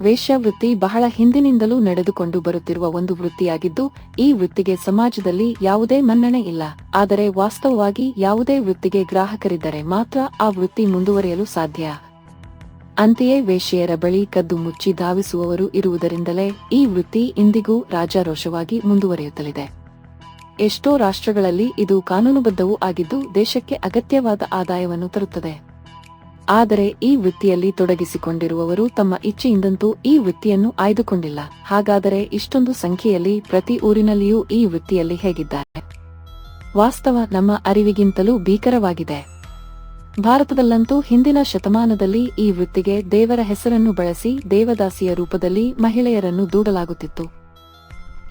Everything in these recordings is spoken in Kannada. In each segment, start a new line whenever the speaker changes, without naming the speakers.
ವೇಶ್ಯಾವೃತ್ತಿ ಬಹಳ ಹಿಂದಿನಿಂದಲೂ ನಡೆದುಕೊಂಡು ಬರುತ್ತಿರುವ ಒಂದು ವೃತ್ತಿಯಾಗಿದ್ದು, ಈ ವೃತ್ತಿಗೆ ಸಮಾಜದಲ್ಲಿ ಯಾವುದೇ ಮನ್ನಣೆ ಇಲ್ಲ. ಆದರೆ ವಾಸ್ತವವಾಗಿ ಯಾವುದೇ ವೃತ್ತಿಗೆ ಗ್ರಾಹಕರಿದ್ದರೆ ಮಾತ್ರ ಆ ವೃತ್ತಿ ಮುಂದುವರಿಯಲು ಸಾಧ್ಯ. ಅಂತೆಯೇ ವೇಶ್ಯೆಯರ ಬಳಿ ಕದ್ದು ಮುಚ್ಚಿ ಧಾವಿಸುವವರು ಇರುವುದರಿಂದಲೇ ಈ ವೃತ್ತಿ ಇಂದಿಗೂ ರಾಜಾರೋಷವಾಗಿ ಮುಂದುವರಿಯುತ್ತಲಿದೆ. ಎಷ್ಟೋ ರಾಷ್ಟ್ರಗಳಲ್ಲಿ ಇದು ಕಾನೂನುಬದ್ಧವೂ ಆಗಿದ್ದು, ದೇಶಕ್ಕೆ ಅಗತ್ಯವಾದ ಆದಾಯವನ್ನು ತರುತ್ತದೆ. ಆದರೆ ಈ ವೃತ್ತಿಯಲ್ಲಿ ತೊಡಗಿಸಿಕೊಂಡಿರುವವರು ತಮ್ಮ ಇಚ್ಛೆಯಿಂದಂತೂ ಈ ವೃತ್ತಿಯನ್ನು ಆಯ್ದುಕೊಂಡಿಲ್ಲ. ಹಾಗಾದರೆ ಇಷ್ಟೊಂದು ಸಂಖ್ಯೆಯಲ್ಲಿ ಪ್ರತಿ ಊರಿನಲ್ಲಿಯೂ ಈ ವೃತ್ತಿಯಲ್ಲಿ ಹೇಗಿದ್ದಾರೆ? ವಾಸ್ತವ ನಮ್ಮ ಅರಿವಿಗಿಂತಲೂ ಭೀಕರವಾಗಿದೆ. ಭಾರತದಲ್ಲಂತೂ ಹಿಂದಿನ ಶತಮಾನದಲ್ಲಿ ಈ ವೃತ್ತಿಗೆ ದೇವರ ಹೆಸರನ್ನು ಬಳಸಿ ದೇವದಾಸಿಯ ರೂಪದಲ್ಲಿ ಮಹಿಳೆಯರನ್ನು ದೂಡಲಾಗುತ್ತಿತ್ತು.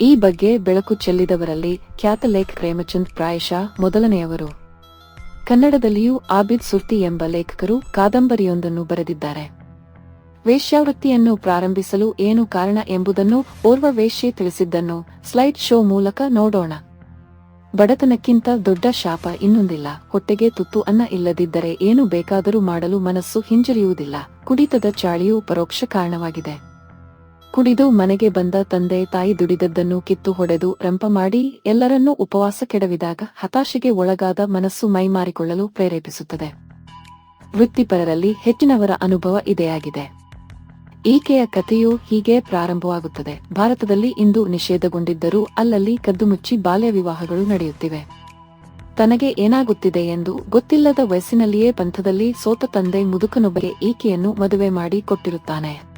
ಈ ಬಗ್ಗೆ ಬೆಳಕು ಚೆಲ್ಲಿದವರಲ್ಲಿ ಖ್ಯಾತ ಲೇಖ್ ಪ್ರೇಮಚಂದ್ ಪ್ರಾಯಶಃ ಮೊದಲನೆಯವರು. ಕನ್ನಡದಲ್ಲಿಯೂ ಆಬಿದ್ ಸುರ್ತಿ ಎಂಬ ಲೇಖಕರು ಕಾದಂಬರಿಯೊಂದನ್ನು ಬರೆದಿದ್ದಾರೆ. ವೇಶ್ಯಾವೃತ್ತಿಯನ್ನು ಪ್ರಾರಂಭಿಸಲು ಏನು ಕಾರಣ ಎಂಬುದನ್ನು ಓರ್ವ ವೇಶ್ಯೆ ತಿಳಿಸಿದ್ದನ್ನು ಸ್ಲೈಡ್ ಶೋ ಮೂಲಕ ನೋಡೋಣ. ಬಡತನಕ್ಕಿಂತ ದೊಡ್ಡ ಶಾಪ ಇನ್ನೊಂದಿಲ್ಲ. ಹೊಟ್ಟೆಗೆ ತುತ್ತು ಅನ್ನ ಇಲ್ಲದಿದ್ದರೆ ಏನು ಬೇಕಾದರೂ ಮಾಡಲು ಮನಸ್ಸು ಹಿಂಜರಿಯುವುದಿಲ್ಲ. ಕುಡಿತದ ಚಾಳಿಯು ಪರೋಕ್ಷ ಕಾರಣವಾಗಿದೆ. ಕುಡಿದು ಮನೆಗೆ ಬಂದ ತಂದೆ ತಾಯಿ ದುಡಿದದ್ದನ್ನು ಕಿತ್ತು ಹೊಡೆದು ರಂಪ ಮಾಡಿ ಎಲ್ಲರನ್ನೂ ಉಪವಾಸ ಕೆಡವಿದಾಗ ಹತಾಶೆಗೆ ಒಳಗಾದ ಮನಸ್ಸು ಮೈಮಾರಿಕೊಳ್ಳಲು ಪ್ರೇರೇಪಿಸುತ್ತದೆ. ವೃತ್ತಿಪರರಲ್ಲಿ ಹೆಚ್ಚಿನವರ ಅನುಭವ ಇದೆಯಾಗಿದೆ. ಈಕೆಯ ಕಥೆಯು ಹೀಗೆ ಪ್ರಾರಂಭವಾಗುತ್ತದೆ. ಭಾರತದಲ್ಲಿ ಇಂದು ನಿಷೇಧಗೊಂಡಿದ್ದರೂ ಅಲ್ಲಲ್ಲಿ ಕದ್ದುಮುಚ್ಚಿ ಬಾಲ್ಯ ವಿವಾಹಗಳು ನಡೆಯುತ್ತಿವೆ. ತನಗೆ ಏನಾಗುತ್ತಿದೆ ಎಂದು ಗೊತ್ತಿಲ್ಲದ ವಯಸ್ಸಿನಲ್ಲಿಯೇ ಪಂಥದಲ್ಲಿ ಸೋತ ತಂದೆ ಮುದುಕನೊಬ್ಬರಿಗೆ ಈಕೆಯನ್ನು ಮದುವೆ ಮಾಡಿ ಕೊಟ್ಟಿರುತ್ತಾನೆ.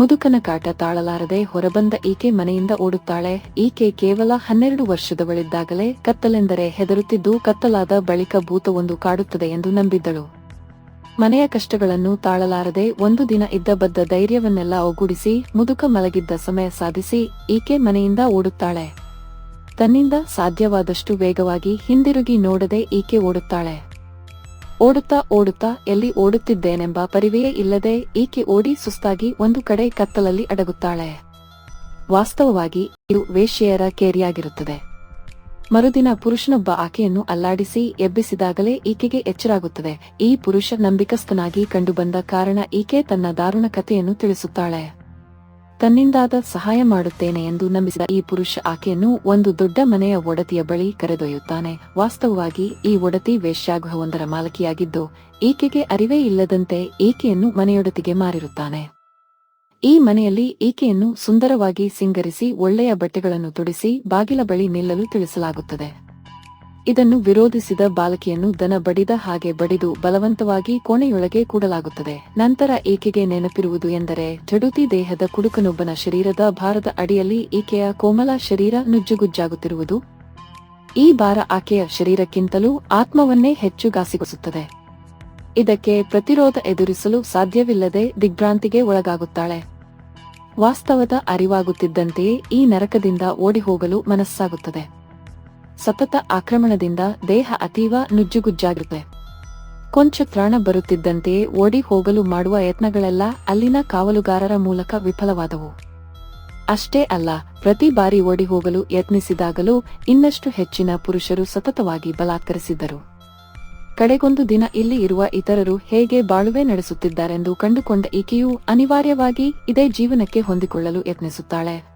ಮುದುಕನ ಕಾಟ ತಾಳಲಾರದೆ ಹೊರಬಂದ ಈಕೆ ಮನೆಯಿಂದ ಓಡುತ್ತಾಳೆ. ಈಕೆ ಕೇವಲ ಹನ್ನೆರಡು ವರ್ಷದವಳಿದ್ದಾಗಲೇ ಕತ್ತಲೆಂದರೆ ಹೆದರುತ್ತಿದ್ದು ಕತ್ತಲಾದ ಬಳಿಕ ಭೂತವೊಂದು ಕಾಡುತ್ತದೆ ಎಂದು ನಂಬಿದ್ದಳು. ಮನೆಯ ಕಷ್ಟಗಳನ್ನು ತಾಳಲಾರದೆ ಒಂದು ದಿನ ಇದ್ದ ಬದ್ದ ಧೈರ್ಯವನ್ನೆಲ್ಲ ಒಗ್ಗೂಡಿಸಿ ಮುದುಕ ಮಲಗಿದ್ದ ಸಮಯ ಸಾಧಿಸಿ ಈಕೆ ಮನೆಯಿಂದ ಓಡುತ್ತಾಳೆ. ತನ್ನಿಂದ ಸಾಧ್ಯವಾದಷ್ಟು ವೇಗವಾಗಿ ಹಿಂದಿರುಗಿ ನೋಡದೆ ಈಕೆ ಓಡುತ್ತಾಳೆ. ಓಡುತ್ತಾ ಓಡುತ್ತಾ ಎಲ್ಲಿ ಓಡುತ್ತಿದ್ದೇನೆಂಬ ಪರಿವೆಯೇ ಇಲ್ಲದೆ ಈಕೆ ಓಡಿ ಸುಸ್ತಾಗಿ ಒಂದು ಕಡೆ ಕತ್ತಲಲ್ಲಿ ಅಡಗುತ್ತಾಳೆ. ವಾಸ್ತವವಾಗಿ ಇದು ವೇಶ್ಯೆಯರ ಕೇರಿಯಾಗಿರುತ್ತದೆ. ಮರುದಿನ ಪುರುಷನೊಬ್ಬ ಆಕೆಯನ್ನು ಅಲ್ಲಾಡಿಸಿ ಎಬ್ಬಿಸಿದಾಗಲೇ ಈಕೆಗೆ ಎಚ್ಚರಾಗುತ್ತದೆ. ಈ ಪುರುಷ ನಂಬಿಕಸ್ಥನಾಗಿ ಕಂಡುಬಂದ ಕಾರಣ ಈಕೆ ತನ್ನ ದಾರುಣ ಕಥೆಯನ್ನು ತಿಳಿಸುತ್ತಾಳೆ. ತನ್ನಿಂದಾದ ಸಹಾಯ ಮಾಡುತ್ತೇನೆ ಎಂದು ನಂಬಿಸಿದ ಈ ಪುರುಷ ಆಕೆಯನ್ನು ಒಂದು ದೊಡ್ಡ ಮನೆಯ ಒಡತಿಯ ಬಳಿ ಕರೆದೊಯ್ಯುತ್ತಾನೆ. ವಾಸ್ತವವಾಗಿ ಈ ಒಡತಿ ವೇಶ್ಯಾಗೃಹವೊಂದರ ಮಾಲಕಿಯಾಗಿದ್ದು, ಈಕೆಗೆ ಅರಿವೇ ಇಲ್ಲದಂತೆ ಈಕೆಯನ್ನು ಮನೆಯೊಡತಿಗೆ ಮಾರಿರುತ್ತಾನೆ. ಈ ಮನೆಯಲ್ಲಿ ಈಕೆಯನ್ನು ಸುಂದರವಾಗಿ ಸಿಂಗರಿಸಿ ಒಳ್ಳೆಯ ಬಟ್ಟೆಗಳನ್ನು ತೊಡಿಸಿ ಬಾಗಿಲ ಬಳಿ ನಿಲ್ಲಲು ತಿಳಿಸಲಾಗುತ್ತದೆ. ಇದನ್ನು ವಿರೋಧಿಸಿದ ಬಾಲಕಿಯನ್ನು ದನ ಬಡಿದ ಹಾಗೆ ಬಡಿದು ಬಲವಂತವಾಗಿ ಕೋಣೆಯೊಳಗೆ ಕೂಡಲಾಗುತ್ತದೆ. ನಂತರ ಈಕೆಗೆ ನೆನಪಿರುವುದು ಎಂದರೆ, ಜಡುತಿ ದೇಹದ ಕುಡುಕನೊಬ್ಬನ ಶರೀರದ ಭಾರದ ಅಡಿಯಲ್ಲಿ ಈಕೆಯ ಕೋಮಲ ಶರೀರ ನುಜ್ಜುಗುಜ್ಜಾಗುತ್ತಿರುವುದು. ಈ ಭಾರ ಆಕೆಯ ಶರೀರಕ್ಕಿಂತಲೂ ಆತ್ಮವನ್ನೇ ಹೆಚ್ಚು ಗಾಸಿಗೊಸುತ್ತದೆ ಇದಕ್ಕೆ ಪ್ರತಿರೋಧ ಎದುರಿಸಲು ಸಾಧ್ಯವಿಲ್ಲದೆ ದಿಗ್ಭ್ರಾಂತಿಗೆ ಒಳಗಾಗುತ್ತಾಳೆ. ವಾಸ್ತವದ ಅರಿವಾಗುತ್ತಿದ್ದಂತೆಯೇ ಈ ನರಕದಿಂದ ಓಡಿ ಹೋಗಲು ಮನಸ್ಸಾಗುತ್ತದೆ. ಸತತ ಆಕ್ರಮಣದಿಂದ ದೇಹ ಅತೀವ ನುಜ್ಜುಗುಜ್ಜಾಗುತ್ತೆ ಕೊಂಚ ತ್ರಾಣ ಬರುತ್ತಿದ್ದಂತೆಯೇ ಓಡಿ ಹೋಗಲು ಮಾಡುವ ಯತ್ನಗಳೆಲ್ಲ ಅಲ್ಲಿನ ಕಾವಲುಗಾರರ ಮೂಲಕ ವಿಫಲವಾದವು. ಅಷ್ಟೇ ಅಲ್ಲ, ಪ್ರತಿ ಬಾರಿ ಓಡಿ ಹೋಗಲು ಯತ್ನಿಸಿದಾಗಲೂ ಇನ್ನಷ್ಟು ಹೆಚ್ಚಿನ ಪುರುಷರು ಸತತವಾಗಿ ಬಲಾತ್ಕರಿಸಿದ್ದರು. ಕಡೆಗೊಂದು ದಿನ ಇಲ್ಲಿ ಇರುವ ಇತರರು ಹೇಗೆ ಬಾಳುವೆ ನಡೆಸುತ್ತಿದ್ದಾರೆಂದು ಕಂಡುಕೊಂಡ ಈಕೆಯು ಅನಿವಾರ್ಯವಾಗಿ ಇದೇ ಜೀವನಕ್ಕೆ ಹೊಂದಿಕೊಳ್ಳಲು ಯತ್ನಿಸುತ್ತಾಳೆ.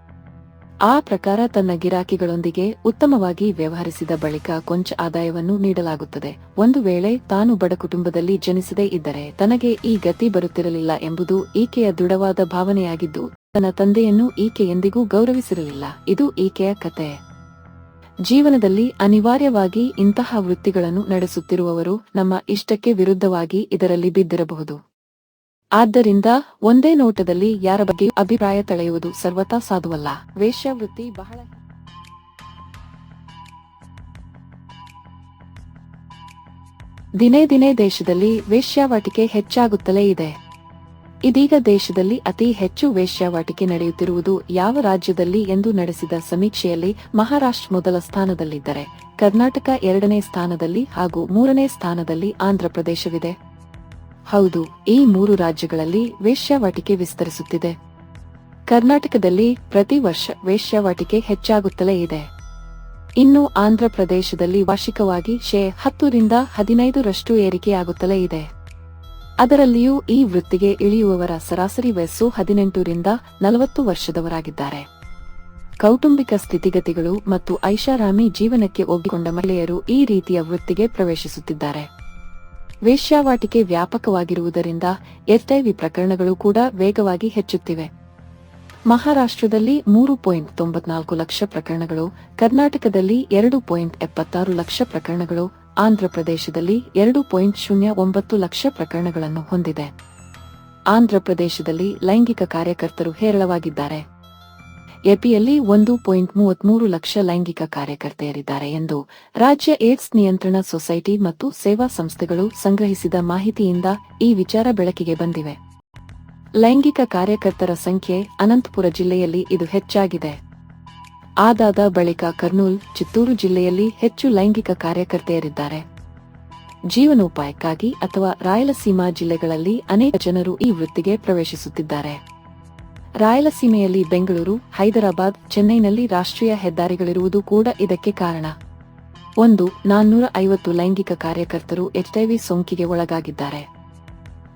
ಆ ಪ್ರಕಾರ ತನ್ನ ಗಿರಾಕಿಗಳೊಂದಿಗೆ ಉತ್ತಮವಾಗಿ ವ್ಯವಹರಿಸಿದ ಬಳಿಕ ಕೊಂಚ ಆದಾಯವನ್ನು ನೀಡಲಾಗುತ್ತದೆ. ಒಂದು ವೇಳೆ ತಾನು ಬಡ ಕುಟುಂಬದಲ್ಲಿ ಜನಿಸದೇ ಇದ್ದರೆ ತನಗೆ ಈ ಗತಿ ಬರುತ್ತಿರಲಿಲ್ಲ ಎಂಬುದು ಈಕೆಯ ದೃಢವಾದ ಭಾವನೆಯಾಗಿದ್ದು, ತನ್ನ ತಂದೆಯನ್ನು ಈಕೆ ಎಂದಿಗೂ ಗೌರವಿಸಿರಲಿಲ್ಲ. ಇದು ಈಕೆಯ ಕತೆ. ಜೀವನದಲ್ಲಿ ಅನಿವಾರ್ಯವಾಗಿ ಇಂತಹ ವೃತ್ತಿಗಳನ್ನು ನಡೆಸುತ್ತಿರುವವರು ನಮ್ಮ ಇಷ್ಟಕ್ಕೆ ವಿರುದ್ಧವಾಗಿ ಇದರಲ್ಲಿ ಬಿದ್ದಿರಬಹುದು. ಆದ್ದರಿಂದ ಒಂದೇ ನೋಟದಲ್ಲಿ ಯಾರ ಬಗ್ಗೆ ಅಭಿಪ್ರಾಯ ತಳೆಯುವುದು ಸರ್ವತಾ ಸಾಧುವಲ್ಲ. ವೇಶ್ಯಾವೃತ್ತಿ ಬಹಳ ದಿನೇ ದಿನೇ ದೇಶದಲ್ಲಿ ವೇಶ್ಯಾವಾಟಿಕೆ ಹೆಚ್ಚಾಗುತ್ತಲೇ ಇದೆ. ಇದೀಗ ದೇಶದಲ್ಲಿ ಅತಿ ಹೆಚ್ಚು ವೇಶ್ಯಾವಾಟಿಕೆ ನಡೆಯುತ್ತಿರುವುದು ಯಾವ ರಾಜ್ಯದಲ್ಲಿ ಎಂದು ನಡೆಸಿದ ಸಮೀಕ್ಷೆಯಲ್ಲಿ ಮಹಾರಾಷ್ಟ್ರ ಮೊದಲ ಸ್ಥಾನದಲ್ಲಿದ್ದರೆ, ಕರ್ನಾಟಕ ಎರಡನೇ ಸ್ಥಾನದಲ್ಲಿ ಹಾಗೂ ಮೂರನೇ ಸ್ಥಾನದಲ್ಲಿ ಆಂಧ್ರಪ್ರದೇಶವಿದೆ ಹೌದು, ಈ ಮೂರು ರಾಜ್ಯಗಳಲ್ಲಿ ವೇಶ್ಯಾವಾಟಿಕೆ ವಿಸ್ತರಿಸುತ್ತಿದೆ. ಕರ್ನಾಟಕದಲ್ಲಿ ಪ್ರತಿ ವರ್ಷ ವೇಶ್ಯಾವಾಟಿಕೆ ಹೆಚ್ಚಾಗುತ್ತಲೇ ಇದೆ. ಇನ್ನು ಆಂಧ್ರಪ್ರದೇಶದಲ್ಲಿ ವಾರ್ಷಿಕವಾಗಿ ಶೇ ಹತ್ತರಿಂದ ಹದಿನೈದರಷ್ಟು ಏರಿಕೆಯಾಗುತ್ತಲೇ ಇದೆ. ಅದರಲ್ಲಿಯೂ ಈ ವೃತ್ತಿಗೆ ಇಳಿಯುವವರ ಸರಾಸರಿ ವಯಸ್ಸು ಹದಿನೆಂಟರಿಂದ ನಲವತ್ತು ವರ್ಷದವರಾಗಿದ್ದಾರೆ. ಕೌಟುಂಬಿಕ ಸ್ಥಿತಿಗತಿಗಳು ಮತ್ತು ಐಷಾರಾಮಿ ಜೀವನಕ್ಕೆ ಒಗ್ಗಿಕೊಂಡ ಮಹಿಳೆಯರು ಈ ರೀತಿಯ ವೃತ್ತಿಗೆ ಪ್ರವೇಶಿಸುತ್ತಿದ್ದಾರೆ. ವೇಶ್ಯಾವಾಟಿಕೆ ವ್ಯಾಪಕವಾಗಿರುವುದರಿಂದ ಎಚ್ಐವಿ ಪ್ರಕರಣಗಳು ಕೂಡ ವೇಗವಾಗಿ ಹೆಚ್ಚುತ್ತಿವೆ. ಮಹಾರಾಷ್ಟ್ರದಲ್ಲಿ ಮೂರು ಪಾಯಿಂಟ್ ತೊಂಬತ್ನಾಲ್ಕು ಲಕ್ಷ ಪ್ರಕರಣಗಳು, ಕರ್ನಾಟಕದಲ್ಲಿ ಎರಡು ಪಾಯಿಂಟ್ ಎಪ್ಪತ್ತಾರು ಲಕ್ಷ ಪ್ರಕರಣಗಳು, ಆಂಧ್ರಪ್ರದೇಶದಲ್ಲಿ ಎರಡು ಪಾಯಿಂಟ್ ಶೂನ್ಯ ಒಂಬತ್ತು ಲಕ್ಷ ಪ್ರಕರಣಗಳನ್ನು ಹೊಂದಿದೆ. ಆಂಧ್ರಪ್ರದೇಶದಲ್ಲಿ ಲೈಂಗಿಕ ಕಾರ್ಯಕರ್ತರು ಹೇರಳವಾಗಿದ್ದಾರೆ. ಎಪಿಯಲ್ಲಿ ಒಂದು ಪಾಯಿಂಟ್ ಮೂವತ್ಮೂರು ಲಕ್ಷ ಲೈಂಗಿಕ ಕಾರ್ಯಕರ್ತೆಯರಿದ್ದಾರೆ ಎಂದು ರಾಜ್ಯ ಏಡ್ಸ್ ನಿಯಂತ್ರಣ ಸೊಸೈಟಿ ಮತ್ತು ಸೇವಾ ಸಂಸ್ಥೆಗಳು ಸಂಗ್ರಹಿಸಿದ ಮಾಹಿತಿಯಿಂದ ಈ ವಿಚಾರ ಬೆಳಕಿಗೆ ಬಂದಿವೆ. ಲೈಂಗಿಕ ಕಾರ್ಯಕರ್ತರ ಸಂಖ್ಯೆ ಅನಂತಪುರ ಜಿಲ್ಲೆಯಲ್ಲಿ ಇದು ಹೆಚ್ಚಾಗಿದೆ. ಆದಾದ ಬಳಿಕ ಕರ್ನೂಲ್, ಚಿತ್ತೂರು ಜಿಲ್ಲೆಯಲ್ಲಿ ಹೆಚ್ಚು ಲೈಂಗಿಕ ಕಾರ್ಯಕರ್ತೆಯರಿದ್ದಾರೆ. ಜೀವನೋಪಾಯಕ್ಕಾಗಿ ಅಥವಾ ರಾಯಲಸೀಮಾ ಜಿಲ್ಲೆಗಳಲ್ಲಿ ಅನೇಕ ಜನರು ಈ ವೃತ್ತಿಗೆ ಪ್ರವೇಶಿಸುತ್ತಿದ್ದಾರೆ. ರಾಯಲಸೀಮೆಯಲ್ಲಿ ಬೆಂಗಳೂರು, ಹೈದರಾಬಾದ್, ಚೆನ್ನೈನಲ್ಲಿ ರಾಷ್ಟ್ರೀಯ ಹೆದ್ದಾರಿಗಳಿರುವುದು ಕೂಡ ಇದಕ್ಕೆ ಕಾರಣ. ಒಂದು, ನಾನ್ನೂರ ಐವತ್ತು ಲೈಂಗಿಕ ಕಾರ್ಯಕರ್ತರು ಎಚ್ಐವಿ ಸೋಂಕಿಗೆ ಒಳಗಾಗಿದ್ದಾರೆ.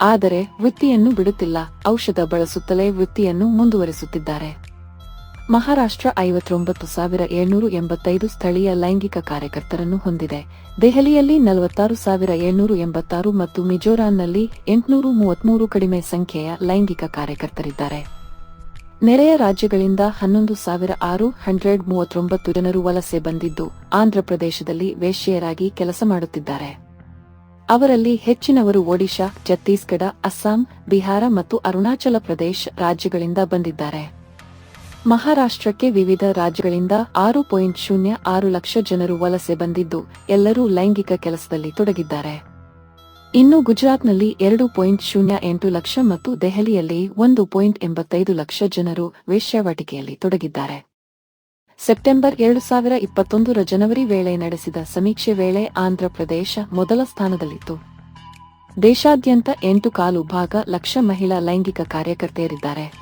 ಆದರೆ, ವೃತ್ತಿಯನ್ನು ಬಿಡುತ್ತಿಲ್ಲ, ಔಷಧ ಬಳಸುತ್ತಲೇ ವೃತ್ತಿಯನ್ನು ಮುಂದುವರಿಸುತ್ತಿದ್ದಾರೆ. ಮಹಾರಾಷ್ಟ್ರ ಐವತ್ತೊಂಬತ್ತು ಸಾವಿರ ಏಳ್ನೂರು ಎಂಬತ್ತೈದು ಸ್ಥಳೀಯ ಲೈಂಗಿಕ ಕಾರ್ಯಕರ್ತರನ್ನು ಹೊಂದಿದೆ. ದೆಹಲಿಯಲ್ಲಿ ನಲವತ್ತಾರು ಸಾವಿರ ಏಳ್ನೂರು ಎಂಬತ್ತಾರು ಮತ್ತು ಮಿಜೋರಾಂನಲ್ಲಿ ಎಂಟುನೂರು ಮೂವತ್ಮೂರು ಕಡಿಮೆ ಸಂಖ್ಯೆಯ ಲೈಂಗಿಕ ಕಾರ್ಯಕರ್ತರಿದ್ದಾರೆ. ನೆರೆಯ ರಾಜ್ಯಗಳಿಂದ ಹನ್ನೊಂದು ಸಾವಿರ ಆರು ಹಂಡ್ರೆಡ್ ಮೂವತ್ತೊಂಬತ್ತು ಜನರು ವಲಸೆ ಬಂದಿದ್ದು ಆಂಧ್ರಪ್ರದೇಶದಲ್ಲಿ ವೇಶ್ಯೆಯರಾಗಿ ಕೆಲಸ ಮಾಡುತ್ತಿದ್ದಾರೆ. ಅವರಲ್ಲಿ ಹೆಚ್ಚಿನವರು ಒಡಿಶಾ, ಛತ್ತೀಸ್ಗಢ, ಅಸ್ಸಾಂ, ಬಿಹಾರ ಮತ್ತು ಅರುಣಾಚಲ ಪ್ರದೇಶ ರಾಜ್ಯಗಳಿಂದ ಬಂದಿದ್ದಾರೆ. ಮಹಾರಾಷ್ಟ್ರಕ್ಕೆ ವಿವಿಧ ರಾಜ್ಯಗಳಿಂದ ಆರು ಪಾಯಿಂಟ್ ಶೂನ್ಯ ಆರು ಲಕ್ಷ ಜನರು ವಲಸೆ ಬಂದಿದ್ದು, ಎಲ್ಲರೂ ಲೈಂಗಿಕ ಕೆಲಸದಲ್ಲಿ ತೊಡಗಿದ್ದಾರೆ. ಇನ್ನು ಗುಜರಾತ್ನಲ್ಲಿ ಎರಡು ಪಾಯಿಂಟ್ ಶೂನ್ಯ ಎಂಟು ಲಕ್ಷ ಮತ್ತು ದೆಹಲಿಯಲ್ಲಿ ಒಂದು ಪಾಯಿಂಟ್ ಎಂಬತ್ತೈದು ಲಕ್ಷ ಜನರು ವೇಶ್ಯಾವಾಟಿಕೆಯಲ್ಲಿ ತೊಡಗಿದ್ದಾರೆ. ಸೆಪ್ಟೆಂಬರ್ ಎರಡು ಸಾವಿರ ಇಪ್ಪತ್ತೊಂದರ ಜನವರಿ ವೇಳೆ ನಡೆಸಿದ ಸಮೀಕ್ಷೆ ವೇಳೆ ಆಂಧ್ರಪ್ರದೇಶ ಮೊದಲ ಸ್ಥಾನದಲ್ಲಿತ್ತು. ದೇಶಾದ್ಯಂತ ಎಂಟು ಕಾಲು ಭಾಗ ಲಕ್ಷ ಮಹಿಳಾ ಲೈಂಗಿಕ ಕಾರ್ಯಕರ್ತೆಯರಿದ್ದಾರೆ.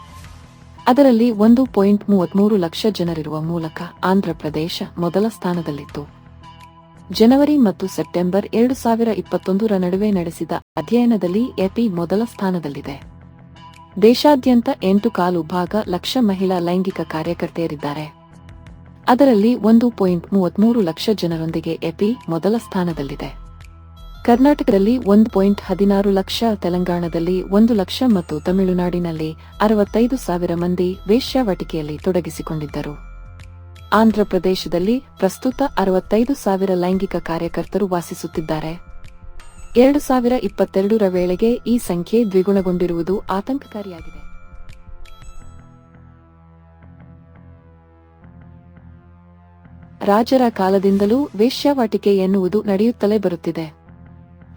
ಅದರಲ್ಲಿ ಒಂದು ಪಾಯಿಂಟ್ ಮೂವತ್ಮೂರು ಲಕ್ಷ ಜನರಿರುವ ಮೂಲಕ ಆಂಧ್ರಪ್ರದೇಶ ಮೊದಲ ಸ್ಥಾನದಲ್ಲಿತ್ತು. ಜನವರಿ ಮತ್ತು ಸೆಪ್ಟೆಂಬರ್ ಎರಡು ಸಾವಿರ ಇಪ್ಪತ್ತೊಂದರ ನಡುವೆ ನಡೆಸಿದ ಅಧ್ಯಯನದಲ್ಲಿ ಎಪಿ ಮೊದಲ ಸ್ಥಾನದಲ್ಲಿದೆ. ದೇಶಾದ್ಯಂತ ಎಂಟು ಕಾಲು ಭಾಗ ಲಕ್ಷ ಮಹಿಳಾ ಲೈಂಗಿಕ ಕಾರ್ಯಕರ್ತೆಯರಿದ್ದಾರೆ. ಅದರಲ್ಲಿ ಒಂದು ಪಾಯಿಂಟ್ ಮೂವತ್ಮೂರು ಲಕ್ಷ ಜನರೊಂದಿಗೆ ಎಪಿ ಮೊದಲ ಸ್ಥಾನದಲ್ಲಿದೆ. ಕರ್ನಾಟಕದಲ್ಲಿ ಒಂದು ಪಾಯಿಂಟ್ ಹದಿನಾರು ಲಕ್ಷ, ತೆಲಂಗಾಣದಲ್ಲಿ ಒಂದು ಲಕ್ಷ ಮತ್ತು ತಮಿಳುನಾಡಿನಲ್ಲಿ ಅರವತ್ತೈದು ಸಾವಿರ ಮಂದಿ ವೇಶ್ಯಾವಟಿಕೆಯಲ್ಲಿ ತೊಡಗಿಸಿಕೊಂಡಿದ್ದರು. ಆಂಧ್ರಪ್ರದೇಶದಲ್ಲಿ ಪ್ರಸ್ತುತ ಅರವತ್ತೈದು ಸಾವಿರ ಲೈಂಗಿಕ ಕಾರ್ಯಕರ್ತರು ವಾಸಿಸುತ್ತಿದ್ದಾರೆ. ಎರಡು ಸಾವಿರ ಇಪ್ಪತ್ತೆರಡರ ವೇಳೆಗೆ ಈ ಸಂಖ್ಯೆ ದ್ವಿಗುಣಗೊಂಡಿರುವುದು ಆತಂಕಕಾರಿಯಾಗಿದೆ. ರಾಜರ ಕಾಲದಿಂದಲೂ ವೇಶ್ಯಾವಾಟಿಕೆ ಎನ್ನುವುದು ನಡೆಯುತ್ತಲೇ ಬರುತ್ತಿದೆ.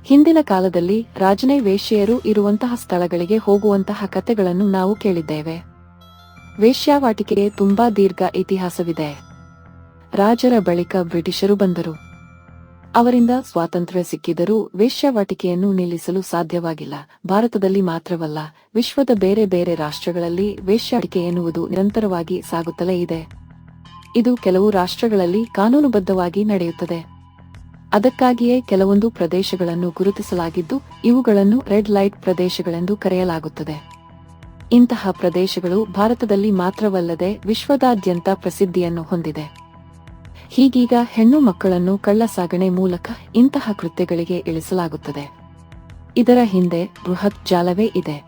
ಹಿಂದಿನ ಕಾಲದಲ್ಲಿ ರಾಜನೇ ವೇಶ್ಯೆಯರು ಇರುವಂತಹ ಸ್ಥಳಗಳಿಗೆ ಹೋಗುವಂತಹ ಕಥೆಗಳನ್ನು ನಾವು ಕೇಳಿದ್ದೇವೆ. ವೇಶ್ಯಾವಾಟಿಕೆಗೆ ತುಂಬಾ ದೀರ್ಘ ಇತಿಹಾಸವಿದೆ. ರಾಜರ ಬಳಿಕ ಬ್ರಿಟಿಷರು ಬಂದರು. ಅವರಿಂದ ಸ್ವಾತಂತ್ರ್ಯ ಸಿಕ್ಕಿದರೂ ವೇಶ್ಯಾವಾಟಿಕೆಯನ್ನು ನಿಲ್ಲಿಸಲು ಸಾಧ್ಯವಾಗಿಲ್ಲ. ಭಾರತದಲ್ಲಿ ಮಾತ್ರವಲ್ಲ, ವಿಶ್ವದ ಬೇರೆ ಬೇರೆ ರಾಷ್ಟ್ರಗಳಲ್ಲಿ ವೇಶ್ಯಾಟಿಕೆ ಎನ್ನುವುದು ನಿರಂತರವಾಗಿ ಸಾಗುತ್ತಲೇ ಇದೆ. ಇದು ಕೆಲವು ರಾಷ್ಟ್ರಗಳಲ್ಲಿ ಕಾನೂನುಬದ್ಧವಾಗಿ ನಡೆಯುತ್ತದೆ. ಅದಕ್ಕಾಗಿಯೇ ಕೆಲವೊಂದು ಪ್ರದೇಶಗಳನ್ನು ಗುರುತಿಸಲಾಗಿದ್ದು, ಇವುಗಳನ್ನು ರೆಡ್ ಲೈಟ್ ಪ್ರದೇಶಗಳೆಂದು ಕರೆಯಲಾಗುತ್ತದೆ. ಇಂತಹ ಪ್ರದೇಶಗಳು ಭಾರತದಲ್ಲಿ ಮಾತ್ರವಲ್ಲದೆ ವಿಶ್ವದಾದ್ಯಂತ ಪ್ರಸಿದ್ಧಿಯನ್ನು ಹೊಂದಿದೆ. ಹೀಗೀಗ ಹೆಣ್ಣು ಮಕ್ಕಳನ್ನು ಕಳ್ಳ ಸಾಗಣೆ ಮೂಲಕ ಇಂತಹ ಕೃತ್ಯಗಳಿಗೆ ಇಳಿಸಲಾಗುತ್ತದೆ. ಇದರ ಹಿಂದೆ ಬೃಹತ್ ಜಾಲವೇ ಇದೆ.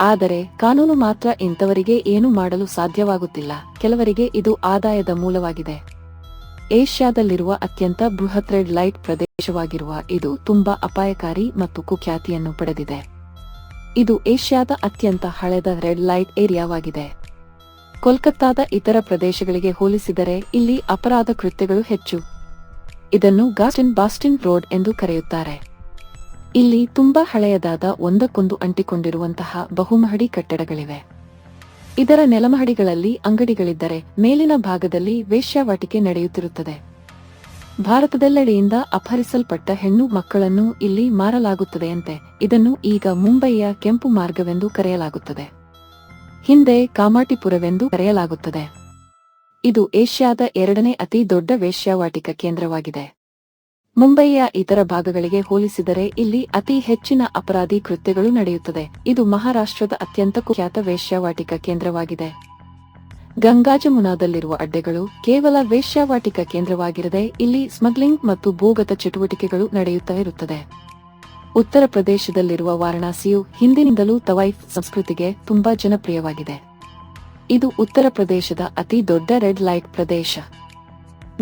ಆದರೆ ಕಾನೂನು ಮಾತ್ರ ಇಂಥವರಿಗೆ ಏನು ಮಾಡಲು ಸಾಧ್ಯವಾಗುತ್ತಿಲ್ಲ. ಕೆಲವರಿಗೆ ಇದು ಆದಾಯದ ಮೂಲವಾಗಿದೆ. ಏಷ್ಯಾದಲ್ಲಿರುವ ಅತ್ಯಂತ ಬೃಹತ್ ರೆಡ್ ಲೈಟ್ ಪ್ರದೇಶವಾಗಿರುವ ಇದು ತುಂಬಾ ಅಪಾಯಕಾರಿ ಮತ್ತು ಕುಖ್ಯಾತಿಯನ್ನು ಪಡೆದಿದೆ. ಇದು ಏಷ್ಯಾದ ಅತ್ಯಂತ ಹಳೆದ ರೆಡ್ ಲೈಟ್ ಏರಿಯಾವಾಗಿದೆ. ಕೋಲ್ಕತ್ತಾದ ಇತರ ಪ್ರದೇಶಗಳಿಗೆ ಹೋಲಿಸಿದರೆ ಇಲ್ಲಿ ಅಪರಾಧ ಕೃತ್ಯಗಳು ಹೆಚ್ಚು. ಇದನ್ನು ಗಾಸ್ಟಿನ್ ಬಾಸ್ಟಿನ್ ರೋಡ್ ಎಂದು ಕರೆಯುತ್ತಾರೆ. ಇಲ್ಲಿ ತುಂಬಾ ಹಳೆಯದಾದ ಒಂದಕ್ಕೊಂದು ಅಂಟಿಕೊಂಡಿರುವಂತಹ ಬಹುಮಹಡಿ ಕಟ್ಟಡಗಳಿವೆ. ಇದರ ನೆಲಮಹಡಿಗಳಲ್ಲಿ ಅಂಗಡಿಗಳಿದ್ದರೆ ಮೇಲಿನ ಭಾಗದಲ್ಲಿ ವೇಶ್ಯಾವಾಟಿಕೆ ನಡೆಯುತ್ತಿರುತ್ತದೆ. ಭಾರತದೆಲ್ಲೆಡೆಯಿಂದ ಅಪಹರಿಸಲ್ಪಟ್ಟ ಹೆಣ್ಣು ಮಕ್ಕಳನ್ನು ಇಲ್ಲಿ ಮಾರಲಾಗುತ್ತದೆಯಂತೆ. ಇದನ್ನು ಈಗ ಮುಂಬಯಿಯ ಕೆಂಪು ಮಾರ್ಗವೆಂದು ಕರೆಯಲಾಗುತ್ತದೆ. ಹಿಂದೆ ಕಾಮಾಟಿಪುರವೆಂದು ಕರೆಯಲಾಗುತ್ತದೆ. ಇದು ಏಷ್ಯಾದ ಎರಡನೇ ಅತಿ ದೊಡ್ಡ ವೇಶ್ಯಾವಾಟಿಕ ಕೇಂದ್ರವಾಗಿದೆ. ಮುಂಬಯಿಯ ಇತರ ಭಾಗಗಳಿಗೆ ಹೋಲಿಸಿದರೆ ಇಲ್ಲಿ ಅತಿ ಹೆಚ್ಚಿನ ಅಪರಾಧಿ ಕೃತ್ಯಗಳು ನಡೆಯುತ್ತದೆ. ಇದು ಮಹಾರಾಷ್ಟ್ರದ ಅತ್ಯಂತ ಕುಖ್ಯಾತ ವೇಶ್ಯಾವಾಟಿಕ ಕೇಂದ್ರವಾಗಿದೆ. ಗಂಗಾಜಮುನಾದಲ್ಲಿರುವ ಅಡ್ಡೆಗಳು ಕೇವಲ ವೇಶ್ಯಾವಾಟಿಕ ಕೇಂದ್ರವಾಗಿರದೆ ಇಲ್ಲಿ ಸ್ಮಗ್ಲಿಂಗ್ ಮತ್ತು ಭೂಗತ ಚಟುವಟಿಕೆಗಳು ನಡೆಯುತ್ತಾ ಇರುತ್ತದೆ. ಉತ್ತರ ಪ್ರದೇಶದಲ್ಲಿರುವ ವಾರಣಾಸಿಯು ಹಿಂದಿನಿಂದಲೂ ತವೈಫ್ ಸಂಸ್ಕೃತಿಗೆ ತುಂಬಾ ಜನಪ್ರಿಯವಾಗಿದೆ. ಇದು ಉತ್ತರ ಪ್ರದೇಶದ ಅತಿ ದೊಡ್ಡ ರೆಡ್ ಲೈಟ್ ಪ್ರದೇಶ.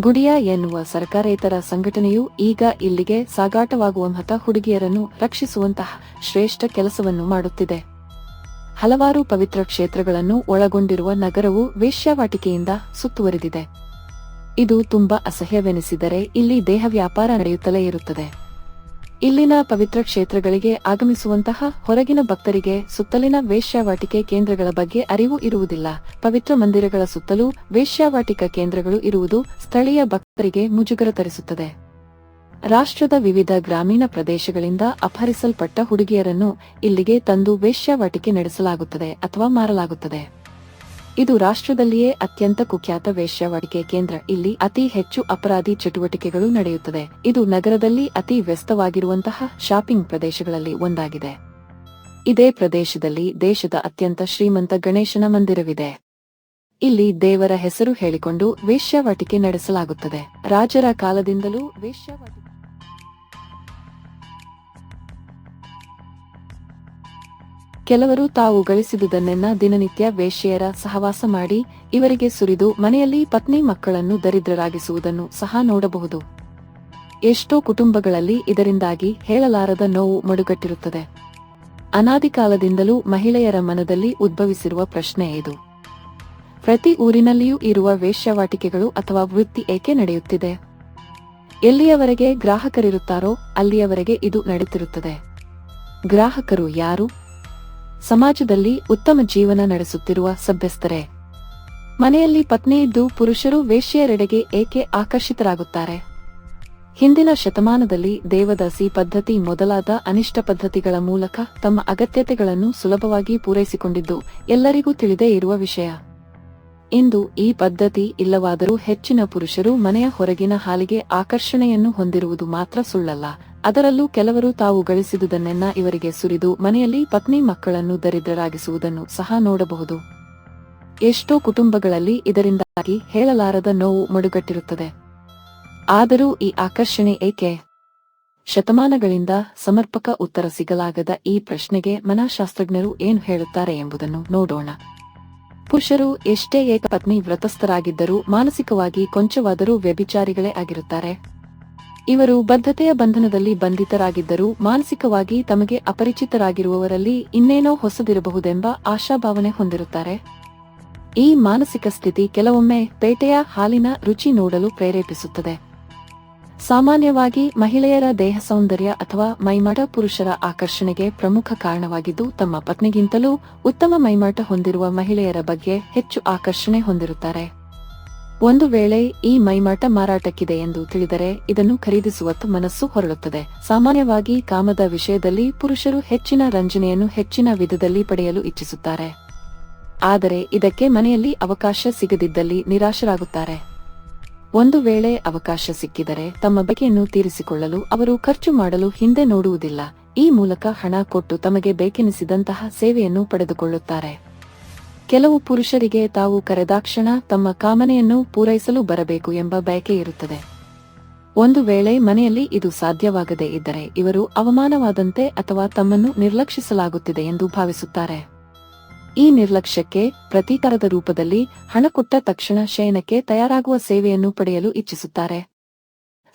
ಗುಡಿಯಾ ಎನ್ನುವ ಸರ್ಕಾರೇತರ ಸಂಘಟನೆಯು ಈಗ ಇಲ್ಲಿಗೆ ಸಾಗಾಟವಾಗುವಂತಹ ಹುಡುಗಿಯರನ್ನು ರಕ್ಷಿಸುವಂತಹ ಶ್ರೇಷ್ಠ ಕೆಲಸವನ್ನು ಮಾಡುತ್ತಿದೆ. ಹಲವಾರು ಪವಿತ್ರ ಕ್ಷೇತ್ರಗಳನ್ನು ಒಳಗೊಂಡಿರುವ ನಗರವು ವೇಶ್ಯಾವಾಟಿಕೆಯಿಂದ ಸುತ್ತುವರಿದಿದೆ. ಇದು ತುಂಬಾ ಅಸಹ್ಯವೆನಿಸಿದರೆ ಇಲ್ಲಿ ದೇಹ ವ್ಯಾಪಾರ ನಡೆಯುತ್ತಲೇ ಇರುತ್ತದೆ. ಇಲ್ಲಿನ ಪವಿತ್ರ ಕ್ಷೇತ್ರಗಳಿಗೆ ಆಗಮಿಸುವಂತಹ ಹೊರಗಿನ ಭಕ್ತರಿಗೆ ಸುತ್ತಲಿನ ವೇಶ್ಯಾವಾಟಿಕೆ ಕೇಂದ್ರಗಳ ಬಗ್ಗೆ ಅರಿವು ಇರುವುದಿಲ್ಲ. ಪವಿತ್ರ ಮಂದಿರಗಳ ಸುತ್ತಲೂ ವೇಶ್ಯಾವಾಟಿಕ ಕೇಂದ್ರಗಳು ಇರುವುದು ಸ್ಥಳೀಯ ಭಕ್ತರಿಗೆ ಮುಜುಗರ ತರಿಸುತ್ತದೆ. ರಾಷ್ಟ್ರದ ವಿವಿಧ ಗ್ರಾಮೀಣ ಪ್ರದೇಶಗಳಿಂದ ಅಪಹರಿಸಲ್ಪಟ್ಟ ಹುಡುಗಿಯರನ್ನು ಇಲ್ಲಿಗೆ ತಂದು ವೇಶ್ಯಾವಾಟಿಕೆ ನಡೆಸಲಾಗುತ್ತದೆ ಅಥವಾ ಮಾರಲಾಗುತ್ತದೆ. ಇದು ರಾಷ್ಟ್ರದಲ್ಲಿಯೇ ಅತ್ಯಂತ ಕುಖ್ಯಾತ ವೇಶ್ಯಾವಾಟಿಕೆ ಕೇಂದ್ರ. ಇಲ್ಲಿ ಅತಿ ಹೆಚ್ಚು ಅಪರಾಧಿ ಚಟುವಟಿಕೆಗಳು ನಡೆಯುತ್ತದೆ. ಇದು ನಗರದಲ್ಲಿ ಅತಿ ವ್ಯಸ್ತವಾಗಿರುವಂತಹ ಶಾಪಿಂಗ್ ಪ್ರದೇಶಗಳಲ್ಲಿ ಒಂದಾಗಿದೆ. ಇದೇ ಪ್ರದೇಶದಲ್ಲಿ ದೇಶದ ಅತ್ಯಂತ ಶ್ರೀಮಂತ ಗಣೇಶನ ಮಂದಿರವಿದೆ. ಇಲ್ಲಿ ದೇವರ ಹೆಸರು ಹೇಳಿಕೊಂಡು ವೇಶ್ಯಾವಾಟಿಕೆ ನಡೆಸಲಾಗುತ್ತದೆ. ರಾಜರ ಕಾಲದಿಂದಲೂ ವೇಶ್ಯಾವಾಟಿಕೆ ಕೆಲವರು ತಾವು ಗಳಿಸಿದುದನ್ನೆನ್ನ ದಿನನಿತ್ಯ ವೇಶ್ಯೆಯರ ಸಹವಾಸ ಮಾಡಿ ಇವರಿಗೆ ಸುರಿದು ಮನೆಯಲ್ಲಿ ಪತ್ನಿ ಮಕ್ಕಳನ್ನು ದರಿದ್ರರಾಗಿಸುವುದನ್ನು ಸಹ ನೋಡಬಹುದು. ಎಷ್ಟೋ ಕುಟುಂಬಗಳಲ್ಲಿ ಇದರಿಂದಾಗಿ ಹೇಳಲಾರದ ನೋವು ಮಡುಗಟ್ಟಿರುತ್ತದೆ. ಅನಾದಿ ಕಾಲದಿಂದಲೂ ಮಹಿಳೆಯರ ಮನದಲ್ಲಿ ಉದ್ಭವಿಸಿರುವ ಪ್ರಶ್ನೆ ಇದು. ಪ್ರತಿ ಊರಿನಲ್ಲಿಯೂ ಇರುವ ವೇಶ್ಯವಾಟಿಕೆಗಳು ಅಥವಾ ವೃತ್ತಿ ಏಕೆ ನಡೆಯುತ್ತಿದೆ? ಎಲ್ಲಿಯವರೆಗೆ ಗ್ರಾಹಕರಿರುತ್ತಾರೋ ಅಲ್ಲಿಯವರೆಗೆ ಇದು ನಡೆಯುತ್ತಿರುತ್ತದೆ ಗ್ರಾಹಕರು ಯಾರು? ಸಮಾಜದಲ್ಲಿ ಉತ್ತಮ ಜೀವನ ನಡೆಸುತ್ತಿರುವ ಸಭ್ಯಸ್ಥರೇ. ಮನೆಯಲ್ಲಿ ಪತ್ನಿ ಇದ್ದು ಪುರುಷರು ವೇಶ್ಯೆಯರೆಡೆಗೆ ಏಕೆ ಆಕರ್ಷಿತರಾಗುತ್ತಾರೆ? ಹಿಂದಿನ ಶತಮಾನದಲ್ಲಿ ದೇವದಾಸಿ ಪದ್ಧತಿ ಮೊದಲಾದ ಅನಿಷ್ಟ ಪದ್ಧತಿಗಳ ಮೂಲಕ ತಮ್ಮ ಅಗತ್ಯತೆಗಳನ್ನು ಸುಲಭವಾಗಿ ಪೂರೈಸಿಕೊಂಡಿದ್ದು ಎಲ್ಲರಿಗೂ ತಿಳಿದೇ ಇರುವ ವಿಷಯ. ಇಂದು ಈ ಪದ್ಧತಿ ಇಲ್ಲವಾದರೂ ಹೆಚ್ಚಿನ ಪುರುಷರು ಮನೆಯ ಹೊರಗಿನ ಹಾಲಿಗೆ ಆಕರ್ಷಣೆಯನ್ನು ಹೊಂದಿರುವುದು ಮಾತ್ರ ಸುಳ್ಳಲ್ಲ. ಅದರಲ್ಲೂ ಕೆಲವರು ತಾವು ಗಳಿಸಿದುದನ್ನೆನ್ನ ಇವರಿಗೆ ಸುರಿದು ಮನೆಯಲ್ಲಿ ಪತ್ನಿ ಮಕ್ಕಳನ್ನು ದರಿದ್ರರಾಗಿಸುವುದನ್ನು ಸಹ ನೋಡಬಹುದು. ಎಷ್ಟೋ ಕುಟುಂಬಗಳಲ್ಲಿ ಇದರಿಂದಾಗಿ ಹೇಳಲಾರದ ನೋವು ಮಡುಗಟ್ಟಿರುತ್ತದೆ. ಆದರೂ ಈ ಆಕರ್ಷಣೆ ಏಕೆ? ಶತಮಾನಗಳಿಂದ ಸಮರ್ಪಕ ಉತ್ತರ ಸಿಗಲಾಗದ ಈ ಪ್ರಶ್ನೆಗೆ ಮನಃಶಾಸ್ತ್ರಜ್ಞರು ಏನು ಹೇಳುತ್ತಾರೆ ಎಂಬುದನ್ನು ನೋಡೋಣ. ಪುರುಷರು ಎಷ್ಟೇ ಏಕಪತ್ನಿ ವ್ರತಸ್ಥರಾಗಿದ್ದರೂ ಮಾನಸಿಕವಾಗಿ ಕೊಂಚವಾದರೂ ವ್ಯಭಿಚಾರಿಗಳೇ ಆಗಿರುತ್ತಾರೆ. ಇವರು ಬದ್ಧತೆಯ ಬಂಧನದಲ್ಲಿ ಬಂಧಿತರಾಗಿದ್ದರೂ ಮಾನಸಿಕವಾಗಿ ತಮಗೆ ಅಪರಿಚಿತರಾಗಿರುವವರಲ್ಲಿ ಇನ್ನೇನೋ ಹೊಸದಿರಬಹುದೆಂಬ ಆಶಾಭಾವನೆ ಹೊಂದಿರುತ್ತಾರೆ. ಈ ಮಾನಸಿಕ ಸ್ಥಿತಿ ಕೆಲವೊಮ್ಮೆ ಪೇಟೆಯ ಹಾಲಿನ ರುಚಿ ನೋಡಲು ಪ್ರೇರೇಪಿಸುತ್ತದೆ. ಸಾಮಾನ್ಯವಾಗಿ ಮಹಿಳೆಯರ ದೇಹ ಸೌಂದರ್ಯ ಅಥವಾ ಮೈಮಾಟ ಪುರುಷರ ಆಕರ್ಷಣೆಗೆ ಪ್ರಮುಖ ಕಾರಣವಾಗಿದ್ದು ತಮ್ಮ ಪತ್ನಿಗಿಂತಲೂ ಉತ್ತಮ ಮೈಮಾಟ ಹೊಂದಿರುವ ಮಹಿಳೆಯರ ಬಗ್ಗೆ ಹೆಚ್ಚು ಆಕರ್ಷಣೆ ಹೊಂದಿರುತ್ತಾರೆ. ಒಂದು ವೇಳೆ ಈ ಮೈಮಾಟ ಮಾರಾಟಕ್ಕಿದೆ ಎಂದು ತಿಳಿದರೆ ಇದನ್ನು ಖರೀದಿಸುವತ್ತು ಮನಸ್ಸು ಹೊರಳುತ್ತದೆ. ಸಾಮಾನ್ಯವಾಗಿ ಕಾಮದ ವಿಷಯದಲ್ಲಿ ಪುರುಷರು ಹೆಚ್ಚಿನ ರಂಜನೆಯನ್ನು ಹೆಚ್ಚಿನ ವಿಧದಲ್ಲಿ ಪಡೆಯಲು ಇಚ್ಛಿಸುತ್ತಾರೆ. ಆದರೆ ಇದಕ್ಕೆ ಮನೆಯಲ್ಲಿ ಅವಕಾಶ ಸಿಗದಿದ್ದಲ್ಲಿ ನಿರಾಶರಾಗುತ್ತಾರೆ. ಒಂದು ವೇಳೆ ಅವಕಾಶ ಸಿಕ್ಕಿದರೆ ತಮ್ಮ ಬಗೆಯನ್ನು ತೀರಿಸಿಕೊಳ್ಳಲು ಅವರು ಖರ್ಚು ಮಾಡಲು ಹಿಂದೆ ನೋಡುವುದಿಲ್ಲ. ಈ ಮೂಲಕ ಹಣ ಕೊಟ್ಟು ತಮಗೆ ಬೇಕೆನಿಸಿದಂತಹ ಸೇವೆಯನ್ನು ಪಡೆದುಕೊಳ್ಳುತ್ತಾರೆ. ಕೆಲವು ಪುರುಷರಿಗೆ ತಾವು ಕರೆದಾಕ್ಷಣ ತಮ್ಮ ಕಾಮನೆಯನ್ನು ಪೂರೈಸಲು ಬರಬೇಕು ಎಂಬ ಬಯಕೆ ಇರುತ್ತದೆ. ಒಂದು ವೇಳೆ ಮನೆಯಲ್ಲಿ ಇದು ಸಾಧ್ಯವಾಗದೇ ಇದ್ದರೆ ಇವರು ಅವಮಾನವಾದಂತೆ ಅಥವಾ ತಮ್ಮನ್ನು ನಿರ್ಲಕ್ಷಿಸಲಾಗುತ್ತಿದೆ ಎಂದು ಭಾವಿಸುತ್ತಾರೆ. ಈ ನಿರ್ಲಕ್ಷ್ಯಕ್ಕೆ ಪ್ರತೀಕಾರದ ರೂಪದಲ್ಲಿ ಹಣ ಕೊಟ್ಟ ತಕ್ಷಣ ಶಯನಕ್ಕೆ ತಯಾರಾಗುವ ಸೇವೆಯನ್ನು ಪಡೆಯಲು ಇಚ್ಛಿಸುತ್ತಾರೆ.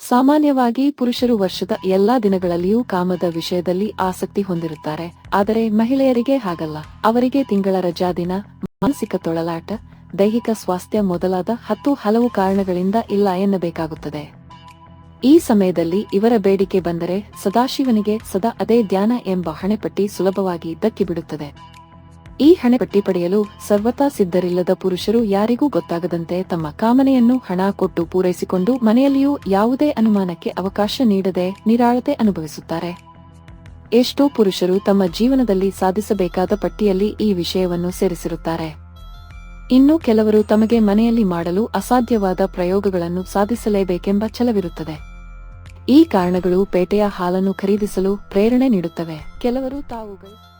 ಸಾಮಾನ್ಯವಾಗಿ ಪುರುಷರು ವರ್ಷದ ಎಲ್ಲಾ ದಿನಗಳಲ್ಲಿಯೂ ಕಾಮದ ವಿಷಯದಲ್ಲಿ ಆಸಕ್ತಿ ಹೊಂದಿರುತ್ತಾರೆ. ಆದರೆ ಮಹಿಳೆಯರಿಗೆ ಹಾಗಲ್ಲ. ಅವರಿಗೆ ತಿಂಗಳ ರಜಾ ದಿನ, ಮಾನಸಿಕ ತೊಳಲಾಟ, ದೈಹಿಕ ಸ್ವಾಸ್ಥ್ಯ ಮೊದಲಾದ ಹತ್ತು ಹಲವು ಕಾರಣಗಳಿಂದ ಇಲ್ಲ ಎನ್ನಬೇಕಾಗುತ್ತದೆ. ಈ ಸಮಯದಲ್ಲಿ ಇವರ ಬೇಡಿಕೆ ಬಂದರೆ ಸದಾಶಿವನಿಗೆ ಸದಾ ಅದೇ ಧ್ಯಾನ ಎಂಬ ಹಣೆಪಟ್ಟಿ ಸುಲಭವಾಗಿ ದಕ್ಕಿಬಿಡುತ್ತದೆ. ಈ ಹಣೆಪಟ್ಟಿ ಪಡೆಯಲು ಸರ್ವತಾ ಸಿದ್ಧರಿಲ್ಲದ ಪುರುಷರು ಯಾರಿಗೂ ಗೊತ್ತಾಗದಂತೆ ತಮ್ಮ ಕಾಮನೆಯನ್ನು ಹಣ ಕೊಟ್ಟು ಪೂರೈಸಿಕೊಂಡು ಮನೆಯಲ್ಲಿಯೂ ಯಾವುದೇ ಅನುಮಾನಕ್ಕೆ ಅವಕಾಶ ನೀಡದೆ ನಿರಾಳತೆ ಅನುಭವಿಸುತ್ತಾರೆ. ಎಷ್ಟೋ ಪುರುಷರು ತಮ್ಮ ಜೀವನದಲ್ಲಿ ಸಾಧಿಸಬೇಕಾದ ಪಟ್ಟಿಯಲ್ಲಿ ಈ ವಿಷಯವನ್ನು ಸೇರಿಸಿರುತ್ತಾರೆ. ಇನ್ನು ಕೆಲವರು ತಮಗೆ ಮನೆಯಲ್ಲಿ ಮಾಡಲು ಅಸಾಧ್ಯವಾದ ಪ್ರಯೋಗಗಳನ್ನು ಸಾಧಿಸಲೇಬೇಕೆಂಬ ಛಲವಿರುತ್ತದೆ. ಈ ಕಾರಣಗಳು ಪೇಟೆಯ ಹಾಲನ್ನು ಖರೀದಿಸಲು ಪ್ರೇರಣೆ ನೀಡುತ್ತವೆ. ಕೆಲವರು ತಾವುಗಳು